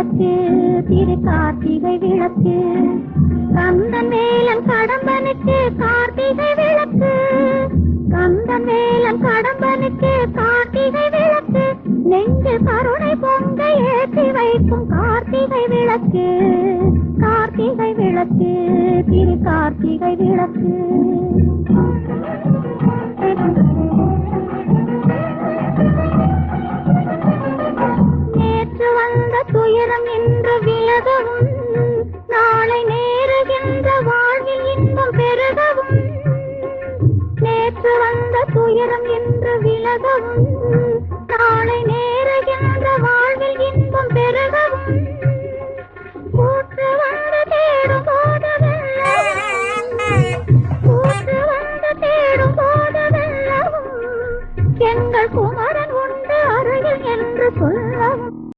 விளக்கு திரு கார்த்திகை விளக்கு. கந்தன் மேலம் கடம்பனுக்கு கார்த்திகை விளக்கு. கந்தன் மேலம் கடம்பனுக்கு கார்த்திகை விளக்கு. நெஞ்சு கருணை பொங்க ஏற்றி வைக்கும் கார்த்திகை விளக்கு. கார்த்திகை விளக்கு திரு கார்த்திகை விளக்கு. நேரம் என்று விலகவும் நாளை நேருகின்ற வாழ்வில் இன்பம் பெருகவும். நேற்று வந்த துயரம் என்று விலகவும் நாளை நேருகின்ற வாழ்வில் இன்பம் பெருகவும். கூற்று வந்து தேடும் போதெல்லாம் கூற்று குமரன் உண்டு அருகில் என்று சொல்